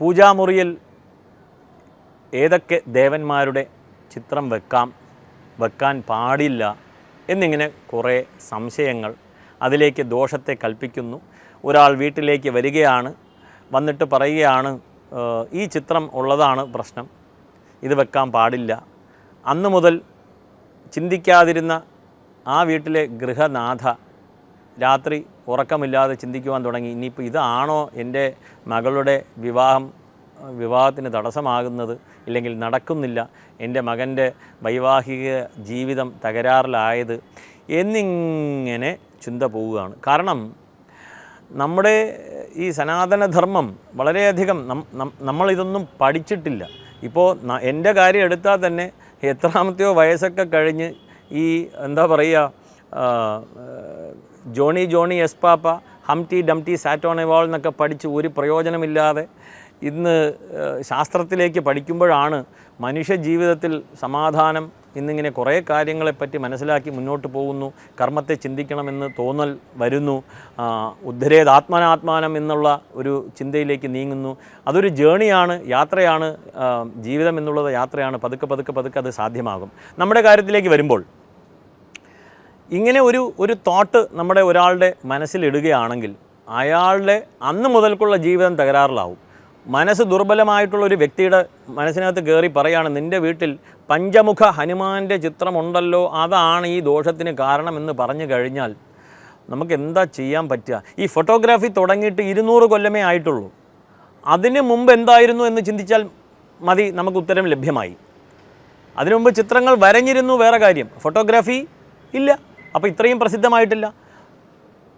പൂജാമുറിയിൽ ഏതൊക്കെ ദേവന്മാരുടെ ചിത്രം വെക്കാം വെക്കാൻ പാടില്ല എന്നിങ്ങനെ കുറേ സംശയങ്ങൾ അതിലേക്ക് ദോഷത്തെ കൽപ്പിക്കുന്നു. ഒരാൾ വീട്ടിലേക്ക് വരികയാണ് വന്നിട്ട് പറയുകയാണ് ഈ ചിത്രം ഉള്ളതാണ് പ്രശ്നം ഇത് വെക്കാൻ പാടില്ല. അന്നു മുതൽ ചിന്തിക്കാതിരുന്ന ആ വീട്ടിലെ ഗൃഹനാഥ രാത്രി ഉറക്കമില്ലാതെ ചിന്തിക്കുവാൻ തുടങ്ങി. ഇനിയിപ്പോൾ ഇതാണോ എന്റെ മകളുടെ വിവാഹം? വിവാഹത്തിന് തടസ്സമാകുന്നത് ഇല്ലെങ്കിൽ നടക്കുന്നില്ല. എന്റെ മകന്റെ വൈവാഹിക ജീവിതം തകരാറിലായത് എന്നിങ്ങനെ ചിന്ത പോവുകയാണ്. കാരണം നമ്മുടെ ഈ സനാതനധർമ്മം വളരെയധികം നമ്മളിതൊന്നും പഠിച്ചിട്ടില്ല. ഇപ്പോൾ എന്റെ കാര്യം എടുത്താൽ തന്നെ എത്രാമത്തെയോ വയസ്സൊക്കെ കഴിഞ്ഞ് ഈ എന്താ പറയുക ജോണി ജോണി എസ് പാപ്പ ഡംറ്റി സാറ്റോൺ എവാൾ എന്നൊക്കെ പഠിച്ച് ഒരു പ്രയോജനമില്ലാതെ ഇന്ന് ശാസ്ത്രത്തിലേക്ക് പഠിക്കുമ്പോഴാണ് മനുഷ്യ ജീവിതത്തിൽ സമാധാനം ഇന്നിങ്ങനെ കുറേ കാര്യങ്ങളെപ്പറ്റി മനസ്സിലാക്കി മുന്നോട്ട് പോകുന്നു കർമ്മത്തെ ചിന്തിക്കണമെന്ന് തോന്നൽ വരുന്നു ഉദ്ധരേത് ആത്മനാത്മാനം എന്നുള്ള ഒരു ചിന്തയിലേക്ക് നീങ്ങുന്നു. അതൊരു ജേണിയാണ് യാത്രയാണ് ജീവിതം എന്നുള്ളത് യാത്രയാണ്. പതുക്കെ പതുക്കെ പതുക്കെ അത് സാധ്യമാകും. നമ്മുടെ കാര്യത്തിലേക്ക് വരുമ്പോൾ ഇങ്ങനെ ഒരു ഒരു തോട്ട് നമ്മുടെ ഒരാളുടെ മനസ്സിലിടുകയാണെങ്കിൽ അയാളുടെ അന്ന് മുതൽക്കുള്ള ജീവിതം തകരാറിലാവും. മനസ്സ് ദുർബലമായിട്ടുള്ള ഒരു വ്യക്തിയുടെ മനസ്സിനകത്ത് കയറി പറയാണ് നിന്റെ വീട്ടിൽ പഞ്ചമുഖ ഹനുമാന്റെ ചിത്രമുണ്ടല്ലോ അതാണ് ഈ ദോഷത്തിന് കാരണമെന്ന് പറഞ്ഞു കഴിഞ്ഞാൽ നമുക്ക് എന്താ ചെയ്യാൻ പറ്റുക? ഈ ഫോട്ടോഗ്രാഫി തുടങ്ങിയിട്ട് ഇരുന്നൂറ് കൊല്ലമേ ആയിട്ടുള്ളൂ. അതിന് മുമ്പ് എന്തായിരുന്നു എന്ന് ചിന്തിച്ചാൽ മതി നമുക്ക് ഉത്തരം ലഭ്യമായി. അതിനു മുമ്പ് ചിത്രങ്ങൾ വരഞ്ഞിരുന്നു വേറെ കാര്യം. ഫോട്ടോഗ്രാഫി ഇല്ല. അപ്പോൾ ഇത്രയും പ്രസിദ്ധമായിട്ടില്ല.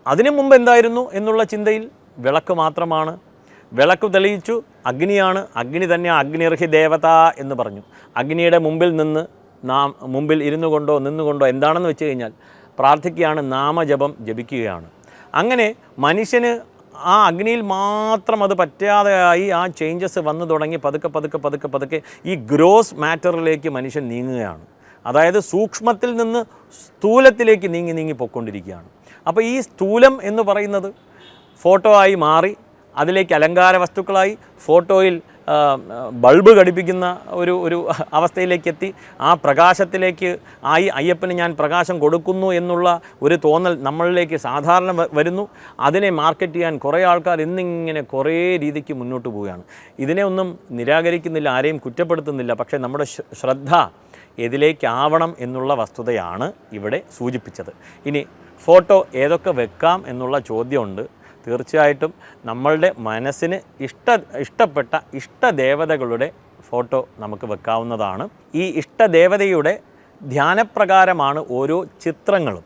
അതിനു മുമ്പ് എന്തായിരുന്നു എന്നുള്ള ചിന്തയിൽ വിളക്ക് മാത്രമാണ്. വിളക്ക് തെളിയിച്ചു അഗ്നിയാണ് അഗ്നി തന്നെ അഗ്നിർഹി ദേവത എന്ന് പറഞ്ഞു. അഗ്നിയുടെ മുമ്പിൽ നിന്ന് നാം മുമ്പിൽ ഇരുന്നു കൊണ്ടോ നിന്നുകൊണ്ടോ എന്താണെന്ന് വെച്ച് കഴിഞ്ഞാൽ പ്രാർത്ഥിക്കുകയാണ് നാമജപം ജപിക്കുകയാണ്. അങ്ങനെ മനുഷ്യന് ആ അഗ്നിയിൽ മാത്രം അത് പറ്റാതെയായി ആ ചേഞ്ചസ് വന്നു തുടങ്ങി പതുക്കെ പതുക്കെ പതുക്കെ പതുക്കെ ഈ ഗ്രോസ് മാറ്ററിലേക്ക് മനുഷ്യൻ നീങ്ങുകയാണ്. അതായത് സൂക്ഷ്മത്തിൽ നിന്ന് സ്ഥൂലത്തിലേക്ക് നീങ്ങി നീങ്ങി പൊയ്ക്കൊണ്ടിരിക്കുകയാണ്. അപ്പോൾ ഈ സ്ഥൂലം എന്ന് പറയുന്നത് ഫോട്ടോ ആയി മാറി അതിലേക്ക് അലങ്കാര വസ്തുക്കളായി ഫോട്ടോയിൽ ബൾബ് ഘടിപ്പിക്കുന്ന ഒരു ഒരു അവസ്ഥയിലേക്ക് എത്തി. ആ പ്രകാശത്തിലേക്ക് ആയി അയ്യപ്പന് ഞാൻ പ്രകാശം കൊടുക്കുന്നു എന്നുള്ള ഒരു തോന്നൽ നമ്മളിലേക്ക് സാധാരണ വരുന്നു. അതിനെ മാർക്കറ്റ് ചെയ്യാൻ കുറേ ആൾക്കാർ ഇന്നിങ്ങനെ കുറേ രീതിക്ക് മുന്നോട്ട് പോവുകയാണ്. ഇതിനെ ഒന്നും നിരാകരിക്കുന്നില്ല ആരെയും കുറ്റപ്പെടുത്തുന്നില്ല. പക്ഷേ നമ്മുടെ ശ്രദ്ധ എതിലേക്കാവണം എന്നുള്ള വസ്തുതയാണ് ഇവിടെ സൂചിപ്പിച്ചത്. ഇനി ഫോട്ടോ ഏതൊക്കെ വെക്കാം എന്നുള്ള ചോദ്യമുണ്ട്. തീർച്ചയായിട്ടും നമ്മളുടെ മനസ്സിന് ഇഷ്ട ഇഷ്ടപ്പെട്ട ഇഷ്ടദേവതകളുടെ ഫോട്ടോ നമുക്ക് വെക്കാവുന്നതാണ്. ഈ ഇഷ്ടദേവതയുടെ ധ്യാനപ്രകാരമാണ് ഓരോ ചിത്രങ്ങളും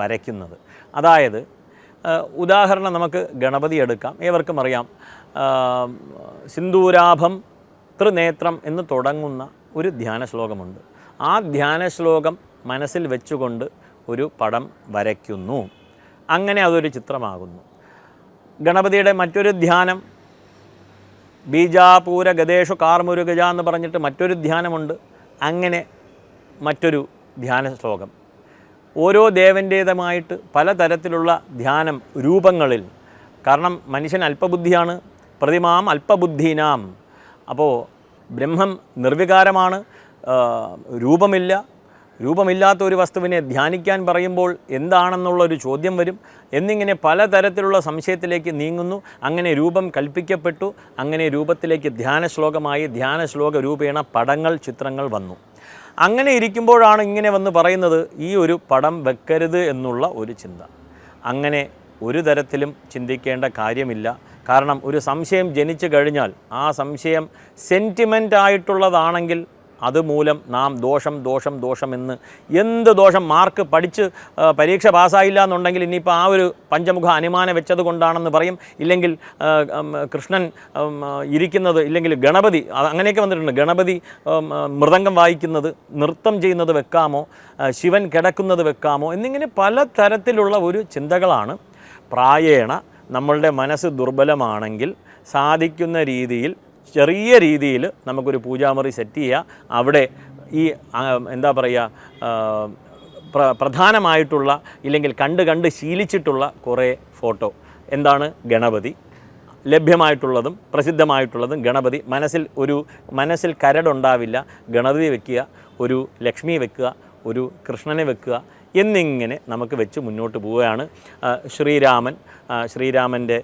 വരയ്ക്കുന്നത്. അതായത് ഉദാഹരണം നമുക്ക് ഗണപതി എടുക്കാം. ഏവർക്കും അറിയാം. സിന്ദൂരാഭം ത്രിനേത്രം എന്ന് തുടങ്ങുന്ന ഒരു ധ്യാന ശ്ലോകമുണ്ട് ആ ധ്യാന ശ്ലോകം മനസ്സിൽ വെച്ചുകൊണ്ട് ഒരു പടം വരയ്ക്കുന്നു. അങ്ങനെ അതൊരു ചിത്രമാകുന്നു. ഗണപതിയുടെ മറ്റൊരു ധ്യാനം ബീജാപൂര ഗതേഷു കാർമുരുഗജ എന്ന് പറഞ്ഞിട്ട് മറ്റൊരു ധ്യാനമുണ്ട്. അങ്ങനെ മറ്റൊരു ധ്യാന ശ്ലോകം ഓരോ ദേവന്റേതമായിട്ട് പലതരത്തിലുള്ള ധ്യാനം രൂപങ്ങളിൽ കാരണം മനുഷ്യൻ അല്പബുദ്ധിയാണ് പ്രതിമാം അല്പബുദ്ധീനാം. അപ്പോൾ ബ്രഹ്മം നിർവികാരമാണ് രൂപമില്ല. രൂപമില്ലാത്ത ഒരു വസ്തുവിനെ ധ്യാനിക്കാൻ പറയുമ്പോൾ എന്താണെന്നുള്ള ഒരു ചോദ്യം വരും. എന്നിങ്ങനെ പലതരത്തിലുള്ള സംശയത്തിലേക്ക് നീങ്ങുന്നു. അങ്ങനെ രൂപം കൽപ്പിക്കപ്പെട്ടു. അങ്ങനെ രൂപത്തിലേക്ക് ധ്യാന ശ്ലോകമായി ധ്യാന ശ്ലോക രൂപേണ പടങ്ങൾ ചിത്രങ്ങൾ വന്നു. അങ്ങനെ ഇരിക്കുമ്പോഴാണ് ഇങ്ങനെ വന്ന് പറയുന്നത് ഈ ഒരു പടം വെക്കരുത് എന്നുള്ള ഒരു ചിന്ത. അങ്ങനെ ഒരു തരത്തിലും ചിന്തിക്കേണ്ട കാര്യമില്ല. കാരണം ഒരു സംശയം ജനിച്ചു കഴിഞ്ഞാൽ ആ സംശയം സെന്റിമെന്റ് ആയിട്ടുള്ളതാണെങ്കിൽ അതുമൂലം നാം ദോഷം ദോഷം ദോഷം എന്ന് എന്ത് ദോഷം മാർക്ക് പഠിച്ച് പരീക്ഷ പാസ്സായില്ല എന്നുണ്ടെങ്കിൽ ഇനിയിപ്പോൾ ആ ഒരു പഞ്ചമുഖ അനുമാനം വെച്ചത് കൊണ്ടാണെന്ന് പറയും. ഇല്ലെങ്കിൽ കൃഷ്ണൻ ഇരിക്കുന്നത് ഇല്ലെങ്കിൽ ഗണപതി അങ്ങനെയൊക്കെ വന്നിട്ടുണ്ട്. ഗണപതി മൃദംഗം വായിക്കുന്നത് നൃത്തം ചെയ്യുന്നത് വെക്കാമോ ശിവൻ കിടക്കുന്നത് വെക്കാമോ എന്നിങ്ങനെ പല തരത്തിലുള്ള ഒരു ചിന്തകളാണ് പ്രായേണ നമ്മളുടെ മനസ്സ് ദുർബലമാണെങ്കിൽ സാധിക്കുന്ന രീതിയിൽ ചെറിയ രീതിയിൽ നമുക്കൊരു പൂജാമുറി സെറ്റ് ചെയ്യുക അവിടെ ഈ എന്താ പറയുക പ്ര പ്രധാനമായിട്ടുള്ള ഇല്ലെങ്കിൽ കണ്ട് കണ്ട് ശീലിച്ചിട്ടുള്ള കുറേ ഫോട്ടോ. എന്താണ്? ഗണപതി. ലഭ്യമായിട്ടുള്ളതും പ്രസിദ്ധമായിട്ടുള്ളതും ഗണപതി. മനസ്സിൽ ഒരു മനസ്സിൽ കരടുണ്ടാവില്ല. ഗണപതി വെക്കുക ഒരു ലക്ഷ്മി വെക്കുക ഒരു കൃഷ്ണനെ വെക്കുക എന്നിങ്ങനെ നമുക്ക് വെച്ച് മുന്നോട്ട് പോവുകയാണ്. ശ്രീരാമൻ ശ്രീരാമന്റെ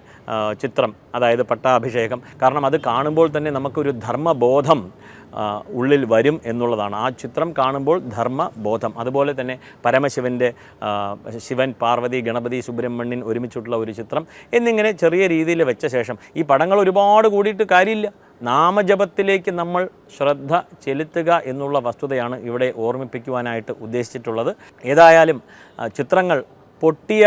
ചിത്രം അതായത് പട്ടാഭിഷേകം. കാരണം അത് കാണുമ്പോൾ തന്നെ നമുക്കൊരു ധർമ്മബോധം ഉള്ളിൽ വരും എന്നുള്ളതാണ്. ആ ചിത്രം കാണുമ്പോൾ ധർമ്മബോധം. അതുപോലെ തന്നെ പരമശിവന്റെ ശിവൻ പാർവതി ഗണപതി സുബ്രഹ്മണ്യൻ ഒരുമിച്ചിട്ടുള്ള ഒരു ചിത്രം. എന്നിങ്ങനെ ചെറിയ രീതിയിൽ വെച്ച ശേഷം ഈ പടങ്ങൾ ഒരുപാട് കൂടിയിട്ട് കാര്യമില്ല. നാമജപത്തിലേക്ക് നമ്മൾ ശ്രദ്ധ ചെലുത്തുക എന്നുള്ള വസ്തുതയാണ് ഇവിടെ ഓർമ്മിപ്പിക്കുവാനായിട്ട് ഉദ്ദേശിച്ചിട്ടുള്ളത്. ഏതായാലും ചിത്രങ്ങൾ പൊട്ടിയ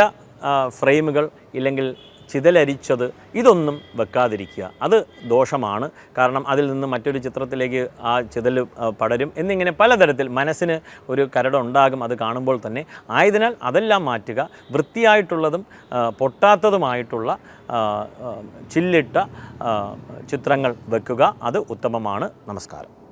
ഫ്രെയിമുകൾ ഇല്ലെങ്കിൽ ചിതലരിച്ചത് ഇതൊന്നും വെക്കാതിരിക്കുക. അത് ദോഷമാണ്. കാരണം അതിൽ നിന്ന് മറ്റൊരു ചിത്രത്തിലേക്ക് ആ ചിതൽ പടരും എന്നിങ്ങനെ പലതരത്തിൽ മനസ്സിന് ഒരു കരടുണ്ടാകും അത് കാണുമ്പോൾ തന്നെ. ആയതിനാൽ അതെല്ലാം മാറ്റുക. വൃത്തിയായിട്ടുള്ളതും പൊട്ടാത്തതുമായിട്ടുള്ള ചില്ലിട്ട ചിത്രങ്ങൾ വെക്കുക. അത് ഉത്തമമാണ്. നമസ്കാരം.